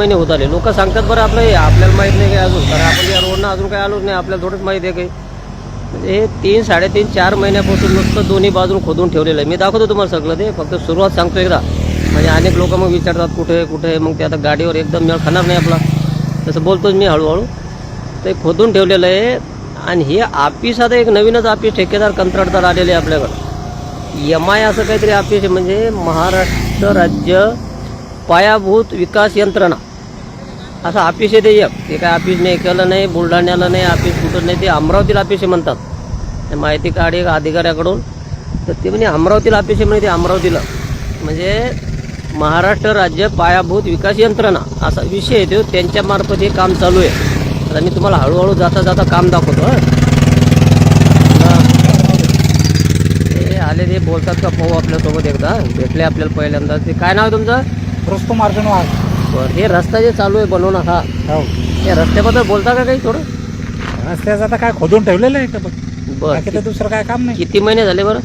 महिने होत आले. लोक सांगतात बरं आपलं हे आपल्याला माहीत नाही काय अजून. कारण आपण या रोडनं अजून काय आलोच नाही. आपल्याला थोडंच माहिती आहे काही. म्हणजे हे तीन साडेतीन चार महिन्यापासून नुसतं दोन्ही बाजून खोदून ठेवलेलं आहे. मी दाखवतो तुम्हाला सगळं ते. फक्त सुरुवात सांगतो एकदा. म्हणजे अनेक लोक मग विचारतात कुठे कुठे मग ते आता गाडीवर एकदम मेळ खाणार नाही आपला. तसं बोलतोच मी हळूहळू. ते खोदून ठेवलेलं आहे. आणि हे ऑफिस आता एक नवीनच ऑफिस ठेकेदार कंत्राटदार आलेले आहे आपल्याकडं. एम आय असं काहीतरी ऑफिस आहे. म्हणजे महाराष्ट्र राज्य पायाभूत विकास यंत्रणा. असं ऑफिस आहे ते एक. ते काय ऑफिस नाही केलं नाही बुलढाण्याला नाही ऑफिस कुठं नाही ते अमरावतीला ऑफिस आहे म्हणतात. माहिती माहिती एक अधिकाऱ्याकडून. तर ते म्हणजे अमरावतीला ऑफिस आहे म्हणे ते अमरावतीला. म्हणजे महाराष्ट्र राज्य पायाभूत विकास यंत्रणा असा विषय आहे तो. त्यांच्यामार्फत हे काम चालू आहे. आता मी तुम्हाला हळूहळू जाता जाता काम दाखवतो ते आले ते बोलतात का पाहू आपल्यासोबत एकदा. भेटले आपल्याला पहिल्यांदा. ते काय नाव आहे तुमचं? रुस्तम अर्जुन वाघ. बरं हे रस्ता जे चालू आहे बनवणं हा हो. या रस्त्याबद्दल बोलता का काही थोडं? रस्त्याचं आता काय खोदून ठेवलेलं आहे का बघ बरं बाकी तर दुसरं काय काम नाही. किती महिने झाले बरं?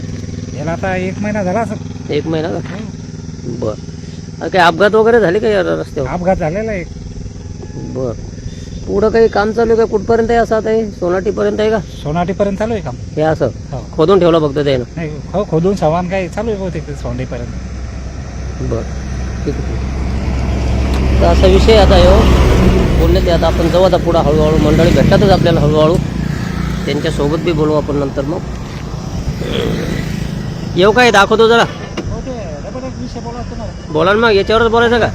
याला आता एक महिना झाला असं एक महिना का बरं. काही अपघात वगैरे झाले का या रस्त्यावर? अपघात झालेला आहे. बरं. पुढं काही काम चालू आहे का? कुठपर्यंत आहे असं आता हे? सोनाटीपर्यंत आहे का? सोनाटीपर्यंत चालू आहे काम. हे असं? हो. खोदून ठेवलं फक्त त्यानं? नाही हो खोदून समान काय चालू आहे बहुतेक सोंडीपर्यंत बरं. ठीक आहे. तर असा विषय आता यो. बोलले ते आता आपण जाऊ आता पुढं हळूहळू. मंडळी भेटतातच आपल्याला हळूहळू. त्यांच्यासोबत बी बोलू आपण नंतर मग. येऊ काय? दाखवतो जरा. बोला ना मग याच्यावरच बोलायचं का?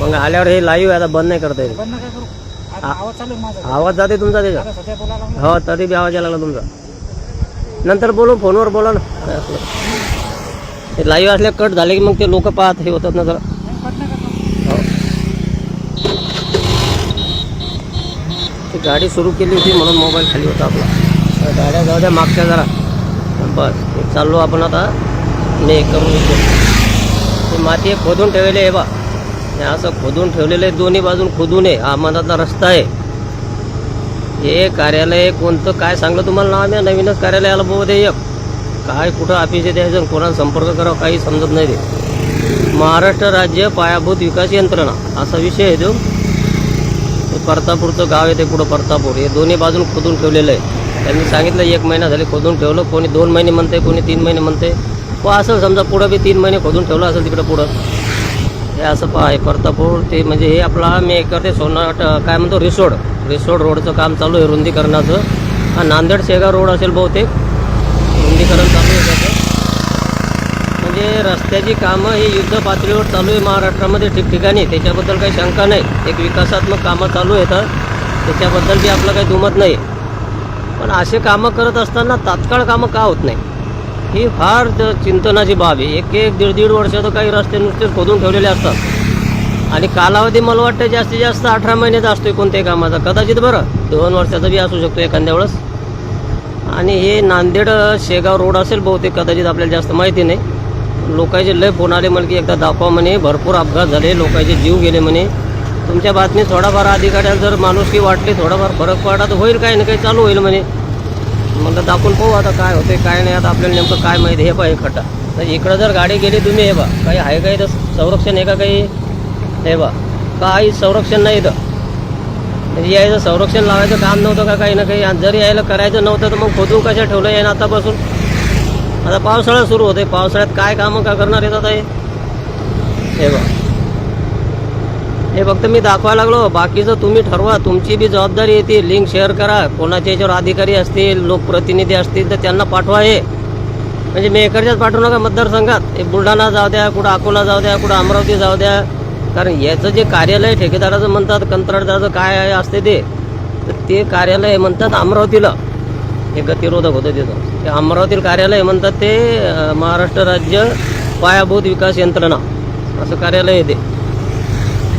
मग आल्यावर हे लाईव्ह आता बंद नाही करता येईल. आवाज जाते तुमचा लागलो. हो तरी बी आवाज यायला लागला तुमचा. नंतर बोलू फोनवर बोला ना. लाईव्ह असल्या कट झाले की मग ते लोक पाहत हे होतात ना जरा नाही, कट नाही करणार. हो ती गाडी सुरू केली होती म्हणून मोबाईल खाली होता आपला. गाड्या जाऊ द्या मागच्या जरा. बस हे चाललो आपण आता. ने करून ते माती खोदून ठेवलेले आहे बा. हे असं खोदून ठेवलेलं आहे दोन्ही बाजून खोदून आहे. हा रस्ता आहे. हे कार्यालय कोणतं काय सांगलं तुम्हाला नाव आहे नवीनच कार्यालयाला बघू आहे एक. काय कुठं ऑफिस द्यायचं कोणाला संपर्क करावा काही समजत नाही ते. महाराष्ट्र राज्य पायाभूत विकास यंत्रणा. असा विषय आहे तो. परतापूरचं गाव आहे ते पुढं परतापूर हे दोन्ही बाजून खोदून ठेवलेलं आहे. त्यांनी सांगितलं एक महिना झाले खोदून ठेवलं कोणी दोन महिने म्हणते कोणी तीन महिने म्हणते व असं समजा पुढं बी तीन महिने खोदून ठेवलं असेल तिकडं पुढं. हे असं पहा आहे परतापूर ते म्हणजे हे आपला मी एक सोनाट काय म्हणतो रिसोड. रिसोड रोडचं काम चालू आहे रुंदीकरणाचं. हा नांदेड शेगाव रोड असेल बहुतेक. रुंदीकरण चालू आहे त्याचं म्हणजे रस्त्याची कामं ही युद्ध पातळीवर चालू आहे. महाराष्ट्रामध्ये ठिकठिकाणी त्याच्याबद्दल काही शंका नाही. एक विकासात्मक कामं चालू आहेत त्याच्याबद्दल बी आपलं काही दुमत नाही. पण असे कामं करत असताना तात्काळ कामं का होत नाही? ही फार चिंतनाची बाब आहे. एक एक दीड दीड वर्ष तर काही रस्ते नुसते खोदून ठेवलेले असतात. आणि कालावधी मला वाटतं जास्तीत जास्त अठरा महिन्याचा असतोय कोणत्याही कामाचा. कदाचित बरं दोन वर्षाचा बी असू शकतो एखाद्या वेळेस. आणि हे नांदेड शेगाव रोड असेल बहुतेक कदाचित आपल्याला जास्त माहिती नाही. लोकांचे लय फोन आले म्हणे की एकदा दाखवा म्हणे. भरपूर अपघात झाले लोकांचे जीव गेले म्हणे. तुमच्या बातमी थोडाफार अधिकाऱ्याला जर माणुसकी वाटली थोडाफार फरक पडला तर होईल काही ना काही चालू होईल म्हणे. मग दाखवून पाहू आता काय होते काय नाही आता आपल्याला नेमकं काय माहिती हे पहा हे तर इकडं जर गाडी गेली तुम्ही हे बा काही आहे का इथं संरक्षण आहे का काही? हे बा काही संरक्षण नाही इथं. म्हणजे यायचं संरक्षण लावायचं काम नव्हतं का काही ना काही जर यायला करायचं नव्हतं तर मग खोदून कशा ठेवलं यायनं आतापासून? आता पावसाळा सुरू होते पावसाळ्यात काय कामं का करणार येतात हे? हे बा हे फक्त मी दाखवायला लागलो. बाकीचं तुम्ही ठरवा. तुमची बी जबाबदारी येते. लिंक शेअर करा. कोणाच्या याच्यावर अधिकारी असतील लोकप्रतिनिधी असतील तर त्यांना पाठवा हे. म्हणजे मेकरच्याच पाठवू नका मतदारसंघात. हे बुलढाणा जाऊ द्या कुठं अकोला जाऊ द्या कुठं अमरावती जाऊ द्या. कारण याचं जे कार्यालय ठेकेदाराचं म्हणतात कंत्राटदाराचं काय असते ते. तर ते कार्यालय म्हणतात अमरावतीला. हे गतिरोधक होतं तिथं. ते अमरावतील कार्यालय म्हणतात ते महाराष्ट्र राज्य पायाभूत विकास यंत्रणा. असं कार्यालय आहे ते.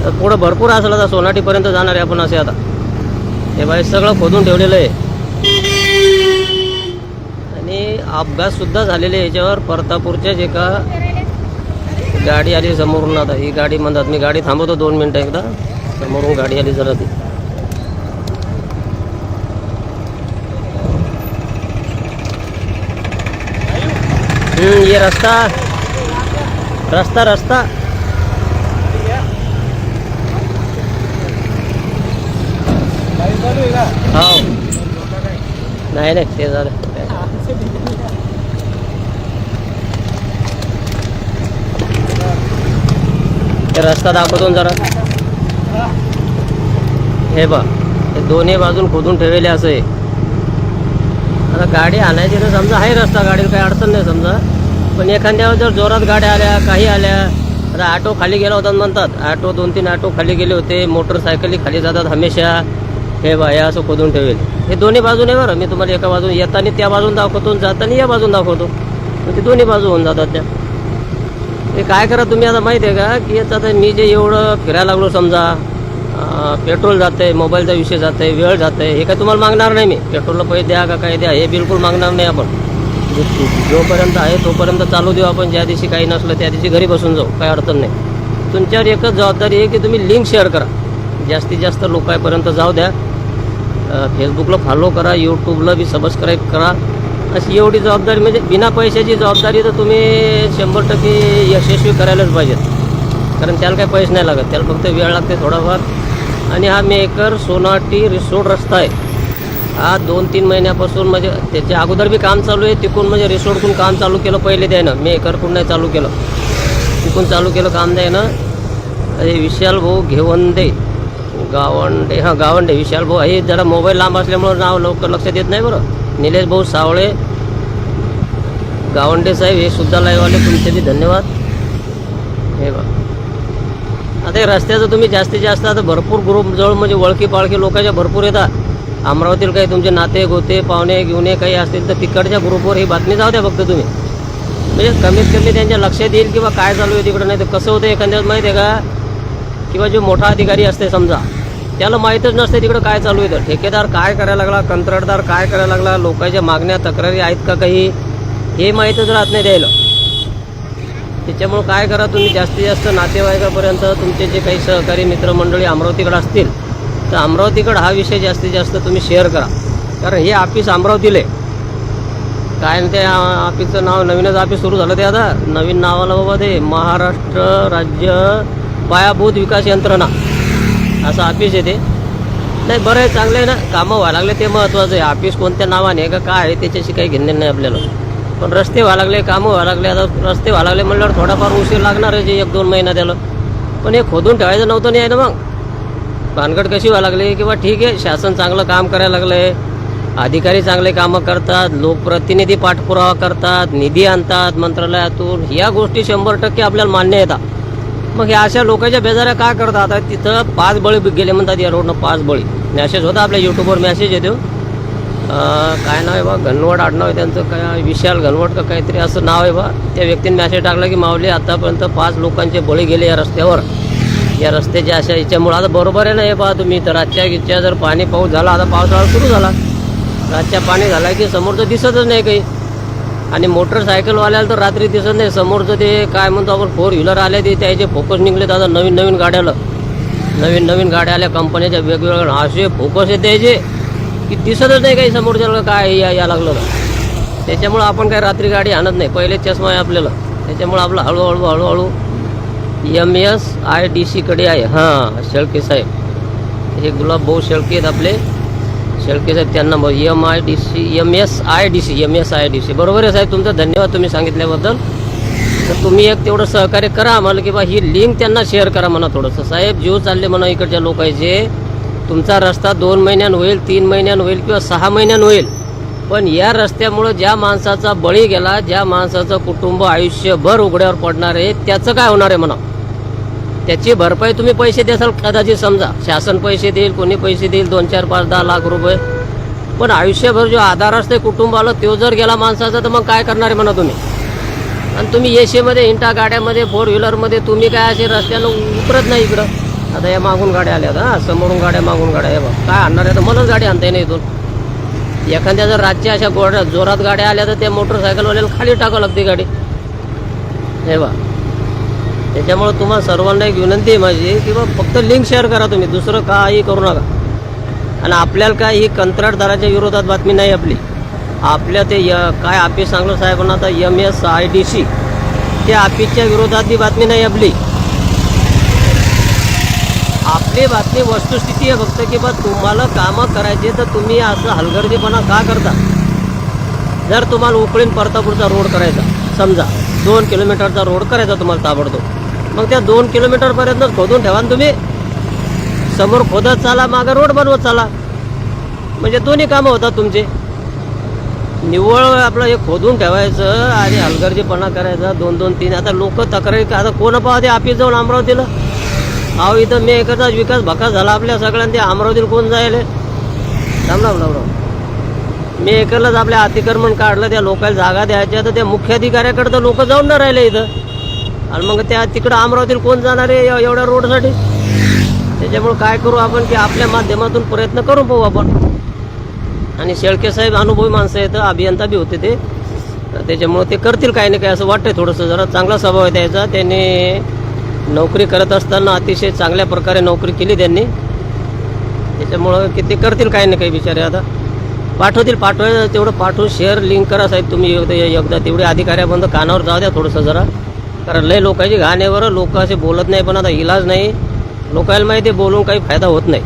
तर पुढं भरपूर असलं आता सोनाटीपर्यंत जाणार आहे आपण असे आता. हे बाई सगळं खोदून ठेवलेलं आहे. आणि अपघातसुद्धा झालेले आहे याच्यावर. जे एका गाडी आली समोरून आता. ही गाडी म्हणतात मी गाडी थांबवतो दोन मिनटं एकदा. समोरून गाडी आली जरा ती. हम्म ये रस्ता। रस्ता रस्ता। हो नाही नाही ते झालं. रस्ता दाखवतो जरा. हे बा हे दोन्ही बाजून खोदून ठेवले असं आहे. आता गाडी आणायची ना समजा आहे रस्ता गाडीला काही अडचण नाही समजा. पण एखाद्यावर जर जोरात गाड्या आल्या काही आल्या आता ऑटो खाली गेला होता म्हणतात. ऑटो दोन तीन ऑटो खाली गेले होते मोटरसायकली खाली जातात हमेशा. हे बा हे असं खोदून ठेवेल. हे दोन्ही बाजूने बरं मी तुम्हाला एका बाजून येताना त्या बाजून दाखवतो जाताना या बाजून दाखवतो. ते दोन्ही बाजू होऊन जातात त्या. ते काय करा तुम्ही आता माहिती आहे का की आता मी जे एवढं फिरायला लागलो समजा पेट्रोल जातं आहे मोबाईलचा विषय जातं आहे वेळ जात आहे हे काय तुम्हाला मागणार नाही मी? पेट्रोलला पैसे द्या का काय द्या हे बिलकुल मागणार नाही आपण. जोपर्यंत आहे तोपर्यंत चालू देऊ आपण ज्या दिवशी काही नसलं त्या दिवशी घरी बसून जाऊ काही अडचण नाही. तुमच्यावर एकच जबाबदारी आहे की तुम्ही लिंक शेअर करा. जास्तीत जास्त लोकांपर्यंत जाऊ द्या. फेसबुकला फॉलो करा यूट्यूबला बी सबस्क्राईब करा. अशी एवढी जबाबदारी म्हणजे बिना पैशाची जबाबदारी तर तुम्ही शंभर टक्के यशस्वी करायलाच पाहिजेत. कारण त्याला काही पैसे नाही लागत त्याला फक्त वेळ लागते थोडाफार. आणि हा मेकर सोनाटी रिसोड रस्ता आहे. हा दोन तीन महिन्यापासून म्हणजे त्याच्या अगोदर बी काम चालू आहे तिकून म्हणजे रिसोर्टकडून काम चालू केलं पहिले द्यायनं मेकरकडून नाही चालू केलं. तिकून चालू केलं काम द्यायनं अरे विशाल भाऊ घेवंदे गावंडे हां गावंडे विशाल भाऊ हे जरा मोबाईल लांब असल्यामुळं नाव लवकर लक्षात येत नाही बरं. निलेश भाऊ सावळे. गावंडे साहेब हे सुद्धा लाईव्हवाले तुमचे बी धन्यवाद. हे बा आता रस्त्याचं तुम्ही जास्तीत जास्त आता भरपूर ग्रुप जवळ म्हणजे वळखी पाळखी लोकांच्या भरपूर येतात. अमरावतीला काही तुमचे नाते गोते पाहुणे घेऊणे काही असतील तर तिकडच्या ग्रुपवर ही बातमी जाऊ द्या फक्त तुम्ही. म्हणजे कमीत कमी त्यांच्या लक्षात येईल किंवा काय चालू आहे तिकडं नाही तर कसं होतं एखाद्यात माहिती आहे का? किंवा जो मोठा अधिकारी असते समजा त्याला माहीतच नसते तिकडं काय चालू आहे तर. ठेकेदार काय करायला लागला कंत्राटदार काय करायला लागला लोकांच्या मागण्या तक्रारी आहेत का काही हे माहीतच राहत नाही द्यायला त्याच्यामुळं काय करा तुम्ही जास्तीत जास्त नातेवाईकापर्यंत तुमचे जे काही सहकारी मित्रमंडळी अमरावतीकडे असतील तर अमरावतीकडे हा विषय जास्तीत जास्त तुम्ही शेअर करा. कारण हे ऑफिस अमरावतीला. आहे काय ते ऑफिसचं नाव नवीनच ऑफिस सुरू झालं ते आता. नवीन नावाला बाबा ते महाराष्ट्र राज्य पायाभूत विकास यंत्रणा. असं ऑफिस आहे ते. नाही बरं आहे चांगलं आहे ना. कामं व्हायला लागले ते महत्त्वाचं आहे. ऑफिस कोणत्या नावाने का काय आहे त्याच्याशी काही घेणं नाही आपल्याला. पण रस्ते व्हायला लागले कामं व्हायला लागले. आता रस्ते व्हायला लागले म्हणल्यावर थोडाफार उशीर लागणार आहे जे एक दोन महिना त्याला. पण हे खोदून ठेवायचं नव्हतं नाही आहे ना मग. भानगड कशी व्हायला लागली? किंवा ठीक आहे शासन चांगलं काम करायला लागलं आहे अधिकारी चांगले कामं करतात लोकप्रतिनिधी पाठपुरावा करतात निधी आणतात मंत्रालयातून. या गोष्टी शंभर टक्के आपल्याला मान्य येतात मग ह्या अशा लोकांच्या बेजाऱ्या काय करतात? आता तिथं पाच बळी गेले म्हणतात या रोडनं पाच बळी. मॅसेज होता आपल्या यूट्यूबवर मॅसेज येतो. काय नाव आहे बा? घनवट आडनाव आहे त्यांचं. काय विशाल घनवट का काहीतरी असं नाव आहे बा? त्या व्यक्तीने मॅसेज टाकला की माऊली आतापर्यंत पाच लोकांचे बळी गेले या रस्त्यावर. या रस्त्याच्या अशा याच्यामुळं आता बरोबर आहे ना हे पहा तुम्ही? तर रातच्या गिच्च्या जर पाणी पाऊस झाला आता पावसाळा सुरू झाला. रातच्या पाणी झाला की समोरचं दिसतच नाही काही. आणि मोटरसायकलवाल्याला तर रात्री दिसत नाही. समोरचं ते काय म्हणतो आपण फोर व्हीलर आले ते त्याचे फोकस निघले आता नवीन नवीन गाड्याला. नवीन नवीन गाड्या आल्या कंपन्याच्या वेगवेगळ्या असे फोकस आहे त्याचे. की दिसतच नाही काही समोरच्याला काय या या लागलं ना त्याच्यामुळं आपण काय रात्री गाडी आणत नाही. पहिले चष्मा आहे आपल्याला. त्याच्यामुळं आपलं हळूहळू हळूहळू एम एस आय डी सीकडे आहे. हां शेळके साहेब. हे गुलाब भाऊ शेळके आहेत आपले. शेळके साहेब त्यांना M I D C M S I D C M S I D C बरोबर आहे साहेब तुमचा धन्यवाद तुम्ही सांगितल्याबद्दल. तर तुम्ही एक तेवढं सहकार्य करा आम्हाला की बा ही लिंक त्यांना शेअर करा म्हणा थोडंसं. साहेब जीव चालले म्हणा इकडच्या लोकांचे तुमचा रस्ता दोन महिन्यान होईल तीन महिन्यान होईल किंवा सहा महिन्यान होईल. पण या रस्त्यामुळं ज्या माणसाचा बळी गेला ज्या माणसाचं कुटुंब आयुष्यभर उघड्यावर पडणार आहे त्याचं काय होणार आहे म्हणा? त्याची भरपाई तुम्ही पैसे द्याल कदाचित समजा. शासन पैसे देईल कोणी पैसे देईल दोन चार पाच दहा लाख रुपये. पण आयुष्यभर जो आधार असते कुटुंबाला तो जर गेला माणसाचा तर मग काय करणार आहे म्हणा तुम्ही? आणि तुम्ही एसीमध्ये इंटा गाड्यामध्ये फोर व्हीलरमध्ये तुम्ही काय असे रस्त्यानं उतरत नाही इकडं? आता या मागून गाड्या आल्या आता समोरून गाड्या मागून गाड्या हे बघ काय आणणार आहे तर मलाच गाडी आणता येईल इथून. एखाद्या जर रातच्या अशा गोड जोरात गाड्या आल्या तर त्या मोटरसायकलवाल्याला खाली टाकावं लागते गाडी. हे बा त्याच्यामुळं तुम्हाला सर्वांना एक विनंती आहे माझी की बा फक्त लिंक शेअर करा तुम्ही दुसरं काही करू नका. आणि आपल्याला काय ही कंत्राटदाराच्या विरोधात बातमी नाही आपली. आपल्या ते य काय ऑफिस सांगलं साहेबांना आता M S I D C त्या ऑफिसच्या विरोधात ही बातमी नाही आपली. आपली बातमी वस्तुस्थिती आहे फक्त की बा तुम्हाला कामं करायची तर तुम्ही असं हलगर्जीपणा का करता? जर तुम्हाला उकळीन परतापूरचा रोड करायचा समजा दोन किलोमीटरचा रोड करायचा तुम्हाला ताबडतोब मग त्या दोन किलोमीटरपर्यंतच खोदून ठेवा तुम्ही. समोर खोदत चाला मागं रोड बनवत चाला. म्हणजे दोन्ही कामं होतात तुमचे. निव्वळ आपलं हे खोदून ठेवायचं आणि हलगर्जीपणा करायचा दोन दोन तीन. आता लोक तक्रारी आता कोण पाहते? आपी जाऊन अमरावतीला? अहो इथं मी एकदाच विकास भकास झाला आपल्या सगळ्यांनी अमरावतीला कोण जायले? राम राम राम राम मी एकलाच आपल्या अतिक्रमण काढलं त्या लोकांना जागा द्यायच्या तर त्या मुख्याधिकाऱ्याकडे तर लोक जाऊन ना राहिले इथं. आणि मग त्या तिकडं अमरावतीला कोण जाणार आहे एवढ्या रोडसाठी? त्याच्यामुळं काय करू आपण की आपल्या माध्यमातून प्रयत्न करू पाहू आपण. आणि शेळके साहेब अनुभवी माणसं आहेत अभियंता बी होते ते. त्याच्यामुळं ते करतील काही ना काही असं वाटतंय थोडंसं. जरा चांगला स्वभाव आहे त्याचा. त्यांनी नोकरी करत असताना अतिशय चांगल्या प्रकारे नोकरी केली त्यांनी. त्याच्यामुळं की ते करतील काही ना काही बिचारे आता. पाठवतील पाठवा तेवढं पाठवून शेअर लिंक करा साहेब तुम्ही एकदा एकदा तेवढे अधिकाऱ्याबंद कानावर जाऊ द्या थोडंसं जरा. कारण लय लोकांची घाणेवर लोक असे बोलत नाही पण आता इलाज नाही. लोकांना माहिती आहे बोलून काही फायदा होत नाही.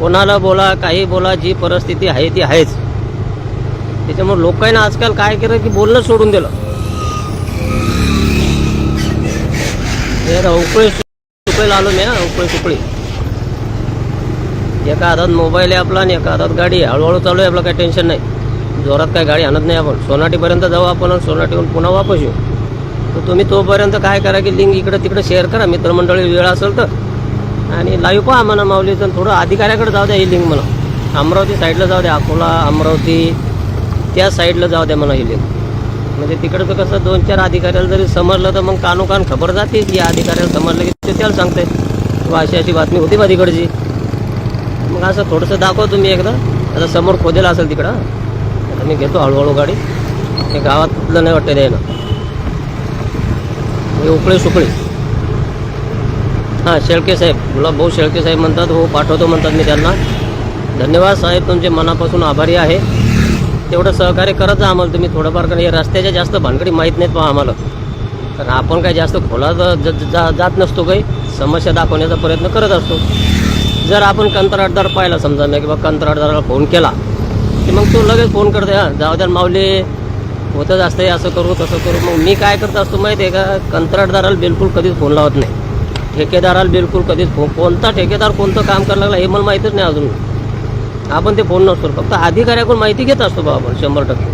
कोणाला बोला काही बोला जी परिस्थिती आहे ती आहेच. त्याच्यामुळे लोकांना आजकाल काय केलं की बोलणं सोडून दिलं. जरा उकळी सुकळीला आलो मी हा उकळी सुकळी. एका हातात मोबाईल आहे आपला आणि एका हातात गाडी आहे. हळूहळू चालू आहे आपलं काही टेन्शन नाही. जोरात काही गाडी आणत नाही आपण. सोनाटीपर्यंत जाऊ आपण आणि सोनाटीहून पुन्हा वापस येऊ. तर तुम्ही तोपर्यंत काय करा की लिंक इकडं तिकडं शेअर करा. मित्रमंडळी वेळ असेल तर. आणि लाईव्ह पहा म्हणा माऊलीचं थोडं अधिकाऱ्याकडे जाऊ द्या ही लिंक म्हणा. अमरावती साईडला जाऊ द्या. अकोला अमरावती त्या साईडला जाऊ द्या म्हणा ही लिंक म्हणजे तिकडचं कसं दोन चार अधिकाऱ्याला जरी समजलं तर मग कानोकान खबर जाते की या अधिकाऱ्याला समजलं की ते त्याला सांगते किंवा अशी अशी बातमी होती बा तिकडची. मग असं थोडंसं दाखवा तुम्ही एकदा. आता समोर खोदेला असेल तिकडं. आता मी घेतो हळूहळू गाडी. हे गावातलं नाही वाटतं द्यायला हे उकळे सुकळे. हां शेळके साहेब. गुलाब भाऊ शेळके साहेब म्हणतात हो पाठवतो म्हणतात मी त्यांना. धन्यवाद साहेब तुमचे मनापासून आभारी आहे. तेवढं सहकार्य करत जा आम्हाला. तुम्ही थोडंफार कारण हे रस्त्याच्या जास्त भानगडी माहीत नाहीत पहा आम्हाला. कारण आपण काय जास्त खोलात ज- जा- जात नसतो काही. समस्या दाखवण्याचा प्रयत्न करत असतो. जर आपण कंत्राटदार पाहिला समजा मी किंवा कंत्राटदाराला फोन केला की मग तो लगेच फोन करते हां जाऊ द्या माऊली होतच असतं असं करू तसं करू. मग मी काय करत असतो माहिती आहे का? कंत्राटदाराला बिलकुल कधीच फोन लावत नाही. ठेकेदाराला बिलकुल कधीच फोन कोणता ठेकेदार कोणतं काम करायला लागला हे मला माहीतच नाही अजून. आपण ते फोन नसतो फक्त अधिकाऱ्याकडून माहिती घेत असतो बा आपण शंभर टक्के.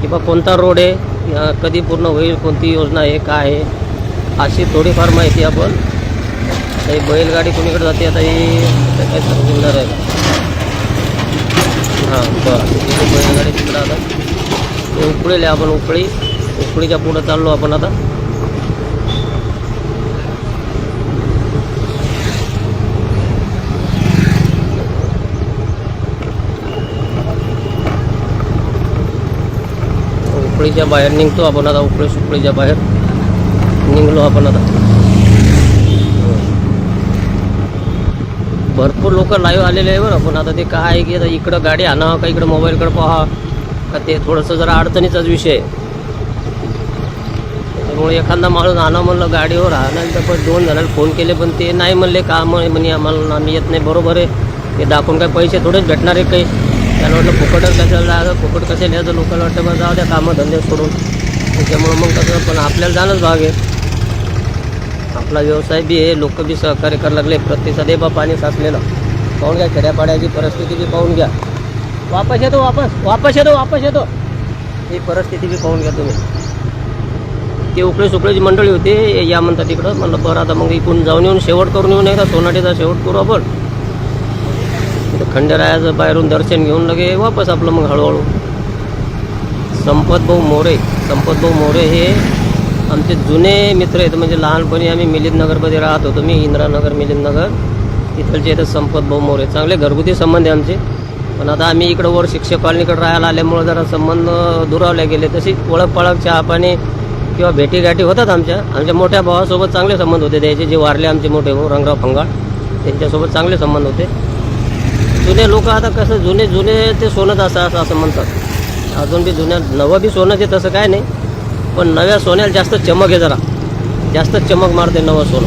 की बा कोणता रोड आहे कधी पूर्ण होईल कोणती योजना आहे काय आहे अशी थोडीफार माहिती आपण. काही बैलगाडी कोणीकडे जाते आता ही आता काय समजणार आहे. हां बरं. बैलगाडी तिकडं आता. हे उकळीले आपण उकळी उकळीच्या पुढं चाललो आपण आता. उकळीच्या बाहेर निघतो आपण आता उकळी सुकळीच्या बाहेर निघलो आपण आता. भरपूर लोक लाईव्ह आलेले आहे बरं पण आता ते काय आहे की आता इकडं गाडी आणा का इकडं मोबाईलकडे पहा का ते थोडंसं जरा अडचणीचाच विषय आहे. त्याच्यामुळे एखादा माणूस आणा म्हणलं गाडीवर आणायला तर पण दोन जणांना फोन केले पण ते नाही म्हणले का म्हणे म्हणे आम्हाला आम्ही येत नाही बरोबर आहे. ते दाखवून काय पैसे थोडेच भेटणार आहे काही? त्याला वाटलं फुकटच कशाला जायचं फुकट कशाला यायचं लोकांना वाटतं मग जाऊ द्या कामं धंदे सोडून. त्याच्यामुळं मग कसं पण आपल्याला जाणंच भाग आहे. आपला व्यवसाय बी आहे लोक बी सहकार्य करायला लागले प्रतिसाद आहे बा पाणी साचलेलं. पाहून घ्या खेड्यापाड्याची परिस्थिती बी पाहून घ्या. वापस येतो वापस वापस येतो वापस येतो. ही परिस्थिती बी पाहून घ्या तुम्ही. ते उकळी सुकळीची मंडळी होती या म्हणतात तिकडं म्हणलं बरं आता मग इकडून जाऊन येऊन शेवट करून येऊन एकदा सोनाटीचा शेवट करू आपण. खंडेरायाचं बाहेरून दर्शन घेऊन लगे वापस आपलं मग हळूहळू. संपत भाऊ मोरे संपत भाऊ मोरे हे आमचे जुने मित्र आहेत. म्हणजे लहानपणी आम्ही मिलिंदनगरमध्ये राहत होतो. मी इंदिरानगर मिलिंदनगर तिथलचे इथं संपत भाऊ मोरे. चांगले घरगुती संबंध आहे आमचे. पण आता आम्ही इकडं वर शिक्षक कॉलनीकडे राहायला आल्यामुळं जरा संबंध दुरावले गेले. तशी ओळख पळख किंवा भेटीगाठी होतात आमच्या. आमच्या मोठ्या भावासोबत चांगले संबंध होते. त्याचे जे वारले आमचे मोठे भाऊ रंगराव फंगाळ त्यांच्यासोबत चांगले संबंध होते. जुने लोक आता कसं जुने जुने ते सोनंच असं असं असं म्हणतात. अजून बी जुन्या नवं बी सोनं ते तसं काय नाही. पण नव्या सोन्याला जास्त चमक आहे जरा. जास्त चमक मारते नवं सोनं.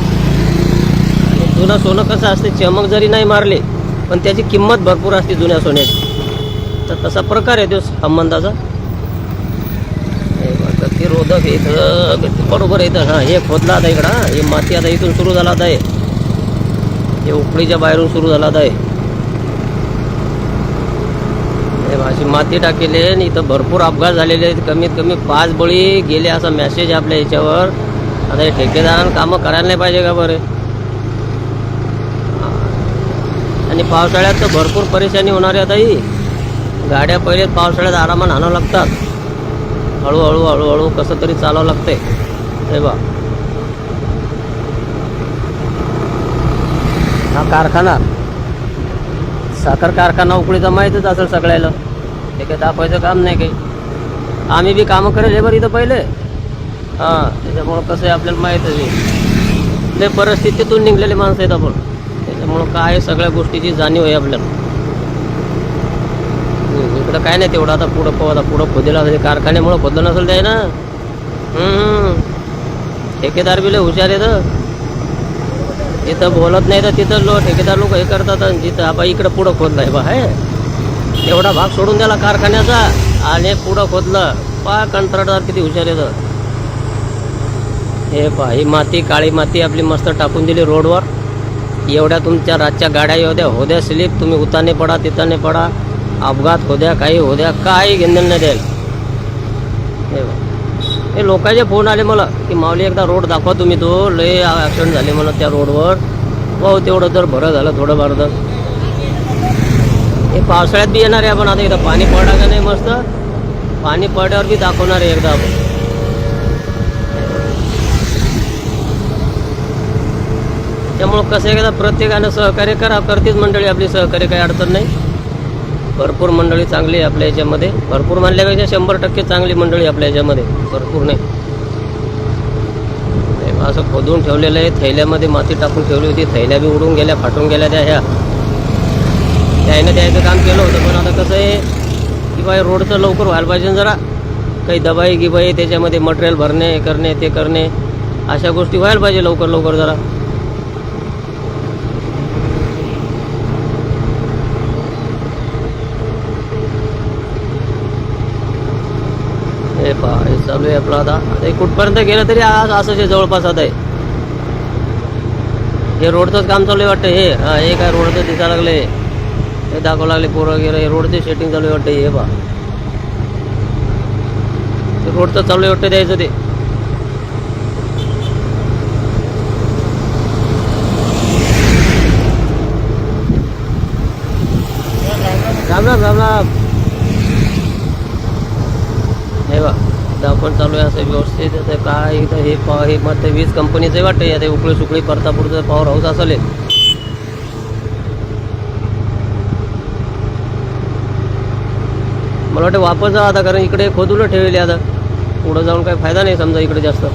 आणि जुनं सोनं कसं असते चमक जरी नाही मारले पण त्याची किंमत भरपूर असते जुन्या सोन्याची. तर तसा प्रकार आहे तो संबंधाचा हे बघा, ते रोधक इथं. बरोबर येतं इथं. हां हे खोदला आता इकडं. हे माती आता इथून सुरू झाला आता आहे हे उकळीच्या बाहेरून सुरू झाला आता आहे हे बघा, अशी माती टाकेली आणि इथं भरपूर अपघात झालेले आहेत. कमीत कमी पाच बळी गेले असा मेसेज आपल्या याच्यावर. आता हे ठेकेदारांना कामं करायला नाही पाहिजे का बरे? आणि पावसाळ्यात तर भरपूर परेशानी होणार आहे आता ही. गाड्या पहिले पावसाळ्यात आरामात आणावं लागतात. हळूहळू हळूहळू कसं तरी चालावं लागतंय. हे बा हा कारखाना. साखर कारखाना उकळीचा माहीतच असेल सगळ्याला. ते काही दाखवायचं काम नाही काही आम्ही बी कामं करेल हे बरं इथं पहिले। हां त्याच्यामुळं कसं आहे आपल्याला माहीतच आहे ते परिस्थितीतून निघलेले माणसं आहेत आपण त्याच्यामुळं काय आहे सगळ्या गोष्टीची जाणीव आहे आपल्याला इकडं काय नाही तेवढं आता पुढं पाहू आता पुढं खोदेला असेल म्हणजे कारखान्यामुळं खोदलं नसेल ते ना? ठेकेदार बी लय हुशार येतं इथं बोलत नाही तर तिथं लो ठेकेदार लोक हे करतात आणि जिथं आपण इकडं पुढं खोदलंय बा आहे एवढा भाग सोडून द्याला कारखान्याचा आणि पुढं खोदलं. पा कंत्राटदार किती हुशार येतं हे पा ही माती काळी माती आपली मस्त टाकून दिली रोडवर. एवढ्या तुमच्या रातच्या गाड्या येऊ द्या होद्या स्लिप. तुम्ही उताने पडा तिथाने पडा. अपघात होद्या काही होद्या काही घेणं नाही द्याल हे हे लोकांचे फोन आले मला की माऊली एकदा रोड दाखवा तुम्ही तो. लय ॲक्सिडेंट झाले मला त्या रोडवर. हो तेवढं जर बरं झालं थोडं बरं तर. हे पावसाळ्यात बी येणार आहे आपण. आता एकदा पाणी पडा का नाही मस्त. पाणी पडल्यावर बी दाखवणार आहे एकदा आपण. त्यामुळं कसं आहे का प्रत्येकानं सहकार्य करा. करतेच मंडळी आपली सहकार्य काही अडचण नाही. भरपूर मंडळी चांगली आहे आपल्या याच्यामध्ये. भरपूर म्हणल्यापेक्षा शंभर टक्के चांगली मंडळी आपल्या याच्यामध्ये. भरपूर नाही. असं खोदून ठेवलेलं आहे. थैल्यामध्ये माती टाकून ठेवली होती. थैल्या बी उडून गेल्या फाटून गेल्या त्या ह्या. त्यानं द्यायचं काम केलं होतं पण आता कसं आहे की बाई रोडचं लवकर व्हायला पाहिजे ना जरा. काही दबाई गिबाई त्याच्यामध्ये मटेरियल भरणे करणे ते करणे अशा गोष्टी व्हायला पाहिजे लवकर लवकर जरा. हे पहा हे चालू आहे आपलं आता. आता कुठपर्यंत गेलं तरी आज असं जे जवळपास आता आहे. हे रोडचंच काम चालू आहे वाटतं हे हा हे काय रोडचं दिसायला लागले हे दाखवं लागले पोरं वगैरे. हे रोडचे सेटिंग चालू आहे वाटतं. हे बा ते तर चालू आहे वाटतं द्यायचं ते. राम राम राम राम. हे बा दाखवण चालू आहे असं व्यवस्थित. आता काय इथं हे पा हे मग ते वीज कंपनीचं वाटतं. ते उकळी सुकळी परतापूरचं पॉवर हाऊस असेल मला वाटतं वापस जा आता कारण इकडे खोदून ठेवले आता. पुढं जाऊन काही फायदा नाही समजा इकडे जास्त.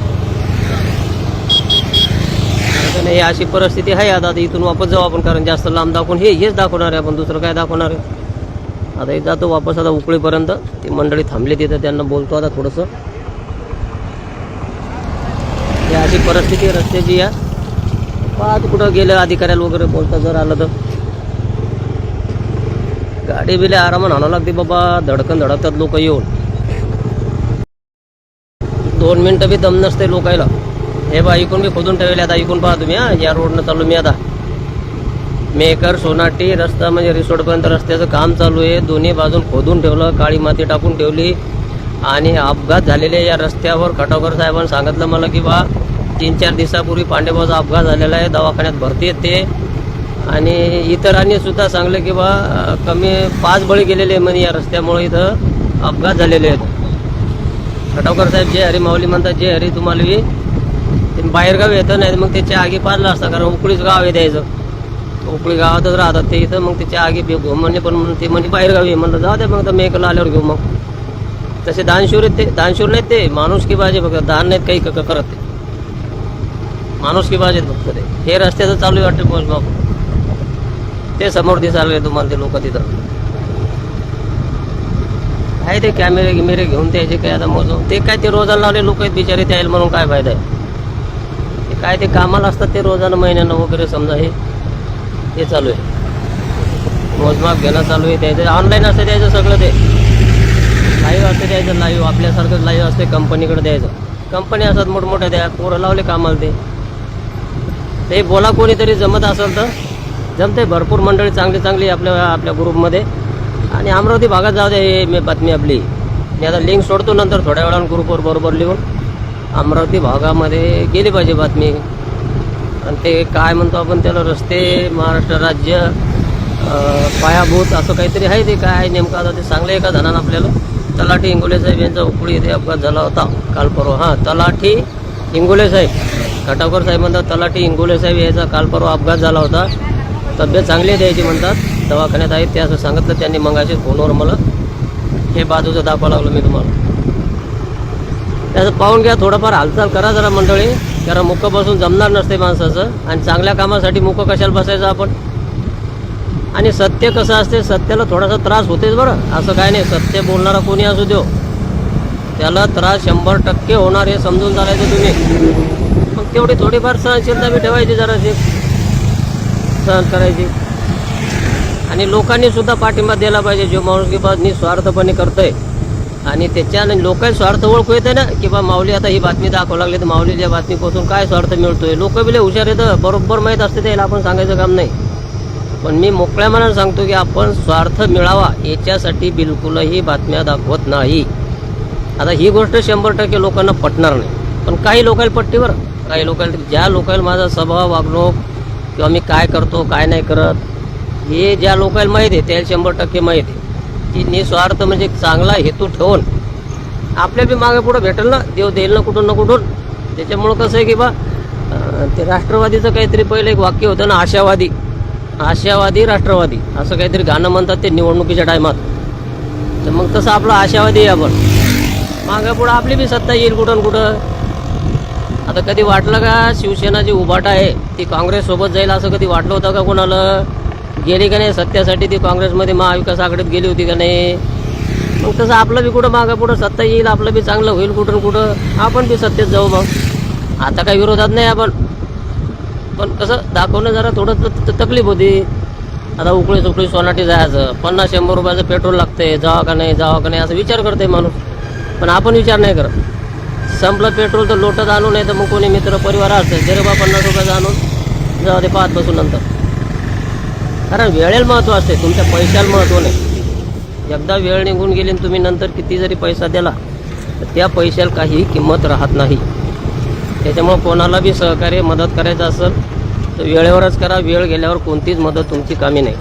नाही अशी परिस्थिती आहे आता इथून वापस जाऊ आपण कारण जास्त लांब दाखवून हे हेच दाखवणार आहे आपण दुसरं काय दाखवणार आहे. आता हे जातो वापस आता उकळीपर्यंत. ती मंडळी थांबली तिथं त्यांना बोलतो आता थोडंसं. ही अशी परिस्थिती रस्त्याची या पाहत कुठं गेलं अधिकाऱ्याला वगैरे बोलता जर आलं तर. गाडी बिले आरामात आणावं लागते बाबा. धडकन धडकतात लोक येऊन. दोन मिनटं बी दम नसते लोकायला. हे बा ऐकून बी खोदून ठेवले आता. ऐकून पहा तुम्ही हा. या रोडनं चालू मी आता. मेकर सोनाटी रस्ता म्हणजे रिसोर्टपर्यंत रस्त्याचं काम चालू आहे. दोन्ही बाजून खोदून ठेवलं काळी माती टाकून ठेवली. आणि अपघात झालेले या रस्त्यावर खटावकर साहेबांनी सांगितलं मला की बा तीन चार दिवसापूर्वी पांडेबाचा अपघात झालेला आहे. दवाखान्यात भरती आहेत ते आणि इतरांनी सुद्धा सांगलं की बा कमी पाच बळी गेलेले आहे म्हणे या रस्त्यामुळे इथं अपघात झालेले आहेत. खटावकर साहेब जे हरी माऊली म्हणतात जे हरी तुम्हाला ते बाहेरगावी येतं नाही मग त्याच्या आगी पाजला असता कारण उकळीच गाव आहे द्यायचं उकळी गावातच राहतात ते इथं मग त्याच्या आगी बी म्हणे पण म्हणून ते म्हणे बाहेरगावी आहे. म्हणलं जाऊ दे मग तर मेकला आल्यावर घेऊ मग. तसे दानशूर आहेत ते दानशूर नाहीत ते माणूस की बाजे फक्त दान नाहीत काही क- करत ते. माणूस की बाजे फक्त ते. हे रस्त्याचं चालू आहे वाटतं ते समोर दिसायला तुम्हाला ते लोक तिथं. आहे ते कॅमेरे गिमेरे घेऊन त्याचे काय आता मोजून ते काय ते रोजाला लावले लोक आहेत बिचारे ते म्हणून काय फायदा आहे? ते काय ते कामाला असतात ते रोजानं महिन्यानं वगैरे समजा हे हे चालू आहे. मोजमाप घेणं चालू आहे त्याचं ऑनलाईन असतं द्यायचं सगळं ते. लाईव्ह असते द्यायचं लाईव्ह आपल्यासारखं लाईव्ह असते कंपनीकडे द्यायचं. कंपनी असतात मोठमोठ्या द्या पोरं लावले कामाला ते. ते बोला कोणीतरी जमत असेल तर. जमते भरपूर मंडळी चांगली चांगली आपल्या आपल्या ग्रुपमध्ये. आणि अमरावती भागात जाऊ दे हे मी बातमी आपली. मी आता लिंक सोडतो नंतर थोड्या वेळानं ग्रुपवर बरोबर लिहून. अमरावती भागामध्ये गेली पाहिजे बातमी. आणि ते काय म्हणतो आपण त्याला रस्ते महाराष्ट्र राज्य पायाभूत असं काहीतरी आहे ते काय नेमकं? आता ते सांगलं एका जणानं आपल्याला. तलाठी इंगोले साहेब यांचा उकळी इथे अपघात झाला होता काल परवा. हां तलाठी इंगोले साहेब. साहेब म्हणतात तलाठी इंगोले साहेब याचा काल परवा अपघात झाला होता. तब्येत चांगली द्यायची म्हणतात. दवाखान्यात आहेत ते असं सांगितलं त्यांनी मगाशी फोनवर मला. हे बाजूचं दाखवा लागलो मी तुम्हाला. त्याचं पाहून घ्या थोडंफार हालचाल करा जरा मंडळी. कारण मुकं बसून जमणार नसते माणसाचं. आणि चांगल्या कामासाठी मुकं कशाला बसायचं आपण? आणि सत्य कसं असते सत्याला थोडासा त्रास होतेच बरं. असं काय नाही सत्य बोलणारा कोणी असू देव त्याला त्रास शंभर टक्के होणार हे समजून चालायचं तुम्ही. मग तेवढी थोडीफार सहनशीलता बी ठेवायची जराशी. सहन करायची. आणि लोकांनी सुद्धा पाठिंबा दिला पाहिजे. जो माणूस की बा निस्वार्थपणे करतोय आणि त्याच्यानं लोकांनी स्वार्थ ओळखू येते ना? की बा माऊली आता ही बातमी दाखवावं लागली तर माऊलीच्या बातमीपासून काय स्वार्थ मिळतोय लोक बिले हुशार येतं बरोबर माहीत असते त्याला आपण सांगायचं काम नाही. पण मी मोकळ्या मनानं सांगतो की आपण स्वार्थ मिळावा याच्यासाठी बिलकुलही बातम्या दाखवत नाही. आता ही गोष्ट शंभर टक्के लोकांना पटणार नाही. पण काही लोकांना पट्टीवर काही लोकांना ज्या लोकांना माझा स्वभाव वागणूक किंवा मी काय करतो काय नाही करत हे ज्या लोकांना माहीत आहे त्याला शंभर टक्के माहीत आहे. की निस्वार्थ म्हणजे चांगला हेतू ठेवून आपल्या बी मागे पुढं भेटेल ना देव देईल ना कुठून ना कुठून. त्याच्यामुळं कसं आहे की बा ते राष्ट्रवादीचं काहीतरी पहिलं एक वाक्य होतं ना आशावादी. आशावादी राष्ट्रवादी. असं काहीतरी गाणं म्हणतात ते निवडणुकीच्या टायमात. तर मग तसं आपलं आशावादी आहे आपण. मागं पुढं आपली बी सत्ता येईल कुठं कुठं. आता कधी वाटलं का शिवसेना जी उभाट आहे ती काँग्रेससोबत जाईल असं कधी वाटलं होतं का कोणाला? गेली का नाही सत्यासाठी ती काँग्रेसमध्ये महाविकास आघाडीत गेली होती का नाही? मग तसं आपलं बी कुठं मागं पुढं सत्ता येईल आपलं बी चांगलं होईल कुठं कुठं. आपण बी सत्तेत जाऊ मग आता काही विरोधात नाही आपण. पण कसं दाखवणं जरा थोडं तकलीफ होती. आता उकळी सुकळी सोनाटी जायचं. पन्नास शंभर रुपयाचं पेट्रोल लागतंय. जावा का नाही जावा का नाही असं विचार करते माणूस. पण आपण विचार नाही करत. संपलं पेट्रोल तर लोटत आणू नाही तर मग कोणी मित्र परिवार असेल दे बा पन्नास रुपयाचं आणून जाऊ ते पाहत बसून नंतर. कारण वेळेला महत्त्व असते तुमच्या पैशाला महत्त्व नाही. एकदा वेळ निघून गेली आणि तुम्ही नंतर किती जरी पैसा दिला तर त्या पैशाला काही किंमत राहत नाही. त्याच्यामुळं कोणाला बी सहकार्य मदत करायचं असेल तर वेळेवरच करा. वेळ गेल्यावर कोणतीच मदत तुमची कामी नाही.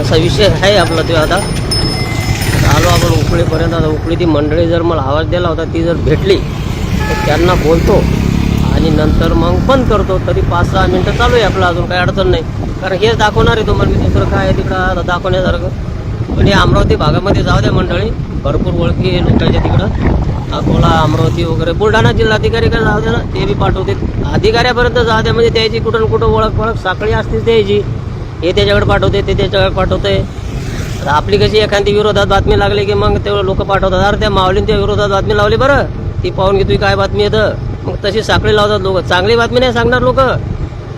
असा विषय आहे आपला तो आता. आपण उकळीपर्यंत आता उकळी ती मंडळी जर मला आवाज दिला होता ती जर भेटली तर त्यांना बोलतो. आणि नंतर मग बंद करतो. तरी पाच सहा मिनटं चालू आहे आपलं अजून काही अडचण नाही. कारण हेच दाखवणार आहे तुम्हाला मी दुसरं काय आहे तिकडं आता दाखवण्यासारखं. पण हे अमरावती भागामध्ये जाऊ द्या मंडळी. भरपूर ओळखी लोकांच्या तिकडं. अकोला अमरावती वगैरे. बुलढाणा जिल्हाधिकारी काय जाऊ द्या ना ते बी पाठवते. अधिकाऱ्यापर्यंत जाऊ द्या म्हणजे त्याची कुठं कुठं ओळख ओळख साखळी असतीच द्यायची. हे त्याच्याकडे पाठवते ते त्याच्याकडे पाठवते. तर आपली कशी एखादी विरोधात बातमी लागली की मग तेवढं लोक पाठवतात. अरे त्या माऊलीने त्या विरोधात बातमी लावली बरं. ती पाहून घे तुझी काय बातमी येतं मग तशी साखळी लावतात लोक. चांगली बातमी नाही सांगणार लोक.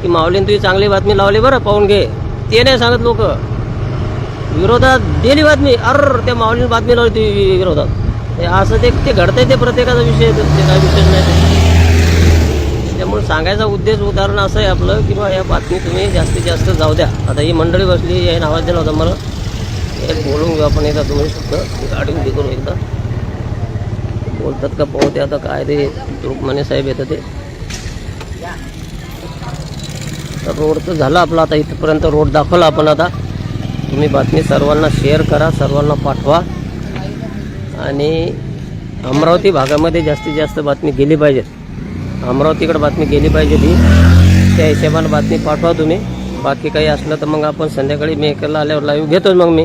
की माऊलीने तुझी चांगली बातमी लावली बरं पाहून घे. ते नाही सांगत लोक. विरोधात दिली बातमी. अर त्या माऊलीने बातमी लावली तुझी विरोधात. हे असं ते ते घडतंय ते प्रत्येकाचा विषय ते काय विषय नाही त्यामुळे सांगायचा उद्देश उदाहरण असं आहे आपलं की बा या बातमी तुम्ही जास्तीत जास्त जाऊ द्या. आता ही मंडळी बसली याने आवाज दिला होता मला. एक बोलून घेऊ आपण एकदा तुम्ही सुद्धा गाडी उभी करू एकदा. बोलतात का पोहते आता काय ते रुक्माने साहेब येतं ते. तर रोड तर झाला आपला आता इथपर्यंत रोड दाखवला आपण आता. तुम्ही बातमी सर्वांना शेअर करा सर्वांना पाठवा. आणि अमरावती भागामध्ये जास्तीत जास्त बातमी गेली पाहिजेत. अमरावतीकडे बातमी गेली पाहिजे ती त्या हिशेबानं बातमी पाठवा तुम्ही. बाकी काही असलं तर मग आपण संध्याकाळी मी एकाला आल्यावर लाईव्ह घेतोच मग मी.